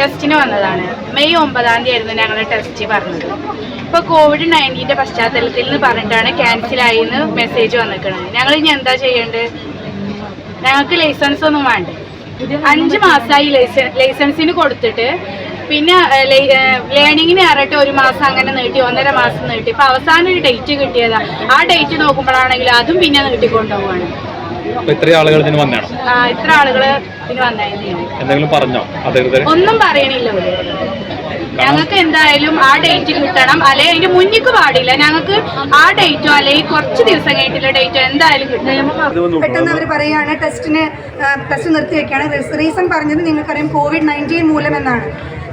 ടെസ്റ്റിന് വന്നതാണ്. മെയ് ഒമ്പതാം തീയതി ആയിരുന്നു ഞങ്ങൾ ടെസ്റ്റ് പറഞ്ഞത്. ഇപ്പോൾ കോവിഡ് നയന്റീന്റെ പശ്ചാത്തലത്തിൽ നിന്ന് പറഞ്ഞിട്ടാണ് ക്യാൻസലായി എന്ന് മെസ്സേജ് വന്നിരിക്കുന്നത് ഞങ്ങൾ ഇനി എന്താ ചെയ്യേണ്ടത്? ഞങ്ങൾക്ക് ലൈസൻസ് ഒന്നും വേണ്ട. അഞ്ച് മാസമായി ലൈസൻ ലൈസൻസിന് കൊടുത്തിട്ട്. പിന്നെ ലേണിങ്ങിന് ഇറട്ട് ഒരു മാസം അങ്ങനെ നീട്ടി ഒന്നര മാസം നീട്ടി. ഇപ്പൊ അവസാനം ഒരു ഡേറ്റ് കിട്ടിയതാ. ആ ഡേറ്റ് നോക്കുമ്പോഴാണെങ്കിൽ അതും പിന്നെ നീട്ടിക്കൊണ്ടുപോവാണ്. അപ്പൊ ഇത്രയും ആളുകൾ ഇതിന് വന്നാണോ ഇത്ര ആളുകൾ ഇതിന് വന്നായിരുന്നു എന്തെങ്കിലും പറഞ്ഞോ? ഒന്നും പറയണില്ല ഞങ്ങൾക്ക് എന്തായാലും ആ ഡേറ്റ് കിട്ടണം. അല്ലെ അതിന്റെ മുന്നിക്ക് പാടില്ല. ഞങ്ങൾക്ക് ആ ഡേറ്റോ അല്ലെങ്കിൽ കുറച്ച് ദിവസം കഴിഞ്ഞിട്ടുള്ള ഡേറ്റോ എന്തായാലും കിട്ടണം. പെട്ടെന്ന് അവർ പറയുകയാണ് ടെസ്റ്റിന് ടെസ്റ്റ് നിർത്തി വെക്കുകയാണ് റീസൺ പറഞ്ഞത് നിങ്ങൾക്കറിയാം കോവിഡ് നയന്റീൻ മൂലം എന്നാണ്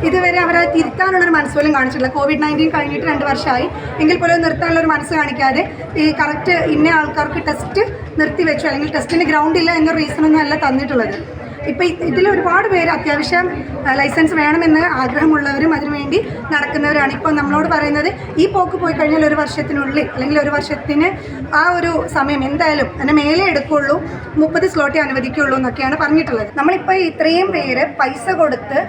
ഇതുവരെ അവരെ തിരുത്താനുള്ളൊരു മനസ്സ് പോലും കാണിച്ചിട്ടില്ല. കോവിഡ് നയന്റീൻ കഴിഞ്ഞിട്ട് രണ്ട് വർഷമായി. എങ്കിൽ പോലും നിർത്താനുള്ള ഒരു മനസ്സ് കാണിക്കാതെ ഈ കറക്റ്റ് ഇന്ന ആൾക്കാർക്ക് ടെസ്റ്റ് നിർത്തി വെച്ചു അല്ലെങ്കിൽ ടെസ്റ്റിന് ഗ്രൗണ്ട് ഇല്ല എന്നൊരു റീസണൊന്നും അല്ല തന്നിട്ടുള്ളത്. ഇപ്പം ഇതിൽ ഒരുപാട് പേര് അത്യാവശ്യം ലൈസൻസ് വേണമെന്ന് ആഗ്രഹമുള്ളവരും അതിനുവേണ്ടി നടക്കുന്നവരാണ്. ഇപ്പോൾ നമ്മളോട് പറയുന്നത് ഈ പോക്ക് പോയി കഴിഞ്ഞാൽ ഒരു വർഷത്തിനുള്ളിൽ അല്ലെങ്കിൽ ഒരു വർഷത്തിന് ആ ഒരു സമയം എന്തായാലും അതിന് മേലെ എടുക്കുള്ളൂ മുപ്പത് സ്ലോട്ടേ അനുവദിക്കുള്ളൂ എന്നൊക്കെയാണ് പറഞ്ഞിട്ടുള്ളത്. നമ്മളിപ്പോൾ ഇത്രയും പേര് പൈസ കൊടുത്ത്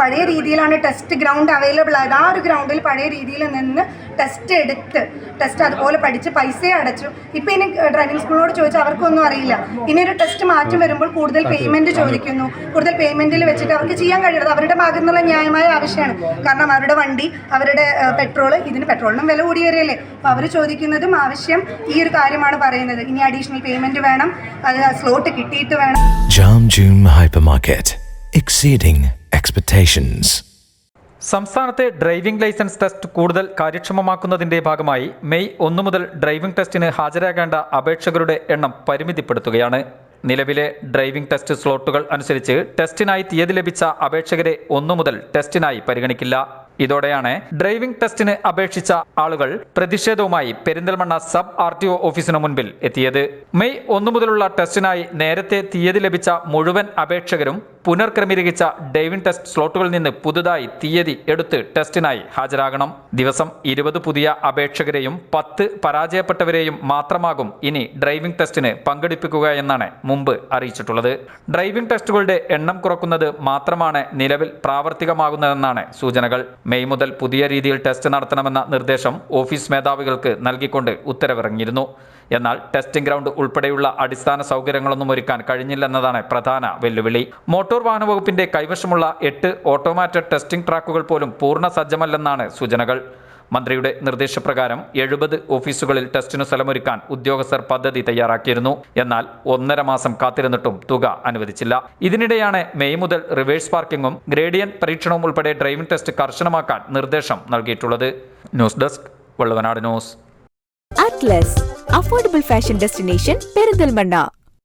പഴയ രീതിയിലാണ് ടെസ്റ്റ് ഗ്രൗണ്ട് അവൈലബിൾ ആയത്. ആ ഒരു ഗ്രൗണ്ടിൽ പഴയ രീതിയിൽ നിന്ന് ടെസ്റ്റ് എടുത്ത് ടെസ്റ്റ് അതുപോലെ പഠിച്ച് പൈസ അടച്ചു. ഇപ്പം ഇനി ഡ്രൈവിംഗ് സ്കൂളിനോട് ചോദിച്ചാൽ അവർക്കൊന്നും അറിയില്ല. ഇനി ഒരു ടെസ്റ്റ് മാറ്റം വരുമ്പോൾ കൂടുതൽ പേയ്മെന്റ് ചോദിക്കുന്നു കൂടുതൽ പേയ്മെന്റിൽ വെച്ചിട്ട് അവർക്ക് ചെയ്യാൻ കഴിയുന്നത് അവരുടെ ഭാഗത്തു നിന്നുള്ള ന്യായമായ ആവശ്യമാണ്. കാരണം അവരുടെ വണ്ടി അവരുടെ പെട്രോൾ ഇതിന് പെട്രോളിനും വില കൂടി വരികയല്ലേ അപ്പോൾ അവർ ചോദിക്കുന്നതും ആവശ്യം ഈ ഒരു കാര്യമാണ് പറയുന്നത്. ഇനി അഡീഷണൽ പേയ്മെന്റ് വേണം. അത് സ്ലോട്ട് കിട്ടിയിട്ട് വേണം. സംസ്ഥാനത്തെ ഡ്രൈവിംഗ് ലൈസൻസ് ടെസ്റ്റ് കൂടുതൽ കാര്യക്ഷമമാക്കുന്നതിന്റെ ഭാഗമായി മെയ് ഒന്നു മുതൽ ഡ്രൈവിംഗ് ടെസ്റ്റിന് ഹാജരാകേണ്ട അപേക്ഷകരുടെ എണ്ണം പരിമിതിപ്പെടുത്തുകയാണ്. നിലവിലെ ഡ്രൈവിംഗ് ടെസ്റ്റ് സ്ലോട്ടുകൾ അനുസരിച്ച് ടെസ്റ്റിനായി തീയതി ലഭിച്ച അപേക്ഷകരെ ഒന്നു മുതൽ ടെസ്റ്റിനായി പരിഗണിക്കില്ല. ഇതോടെയാണ് ഡ്രൈവിംഗ് ടെസ്റ്റിന് അപേക്ഷിച്ച ആളുകൾ പ്രതിഷേധവുമായി Perinthalmanna sub R T O ഓഫീസിന് മുൻപിൽ എത്തിയത്. മെയ് ഒന്നു മുതലുള്ള ടെസ്റ്റിനായി നേരത്തെ തീയതി ലഭിച്ച മുഴുവൻ അപേക്ഷകരും പുനർക്രമീകരിച്ച ഡ്രൈവിംഗ് ടെസ്റ്റ് സ്ലോട്ടുകളിൽ നിന്ന് പുതുതായി തീയതി എടുത്ത് ടെസ്റ്റിനായി ഹാജരാകണം. ദിവസം ഇരുപത് പുതിയ അപേക്ഷകരെയും പത്ത് പരാജയപ്പെട്ടവരെയും മാത്രമാകും ഇനി ഡ്രൈവിംഗ് ടെസ്റ്റിന് പങ്കെടുപ്പിക്കുക എന്നാണ് മുമ്പ് അറിയിച്ചിട്ടുള്ളത്. ഡ്രൈവിംഗ് ടെസ്റ്റുകളുടെ എണ്ണം കുറക്കുന്നത് മാത്രമാണ് നിലവിൽ പ്രാവർത്തികമാകുന്നതെന്നാണ് സൂചനകൾ. മെയ് മുതൽ പുതിയ രീതിയിൽ ടെസ്റ്റ് നടത്തണമെന്ന നിർദ്ദേശം ഓഫീസ് മേധാവികൾക്ക് നൽകിക്കൊണ്ട് ഉത്തരവിറങ്ങിയിരുന്നു. എന്നാൽ ടെസ്റ്റിംഗ് ഗ്രൗണ്ട് ഉൾപ്പെടെയുള്ള അടിസ്ഥാന സൗകര്യങ്ങളൊന്നും ഒരുക്കാൻ കഴിഞ്ഞില്ലെന്നതാണ് പ്രധാന വെല്ലുവിളി. മോട്ടോർ വാഹന വകുപ്പിന്റെ കൈവശമുള്ള എട്ട് ഓട്ടോമാറ്റഡ് ടെസ്റ്റിംഗ് ട്രാക്കുകൾ പോലും പൂർണ സജ്ജമല്ലെന്നാണ് സൂചനകൾ. മന്ത്രിയുടെ നിർദ്ദേശപ്രകാരം എഴുപത് ഓഫീസുകളിൽ ടെസ്റ്റിനു സ്ഥലമൊരുക്കാൻ ഉദ്യോഗസ്ഥർ പദ്ധതി തയ്യാറാക്കിയിരുന്നു. എന്നാൽ ഒന്നര മാസം കാത്തിരുന്നിട്ടും തുക അനുവദിച്ചില്ല. ഇതിനിടെയാണ് മെയ് മുതൽ റിവേഴ്സ് പാർക്കിംഗും ഗ്രേഡിയൻ പരീക്ഷണവും ഉൾപ്പെടെ ഡ്രൈവിംഗ് ടെസ്റ്റ് കർശനമാക്കാൻ നിർദ്ദേശം നൽകിയിട്ടുള്ളത്. News desk Valluvanad news. Atlas affordable fashion destination Perinthalmanna.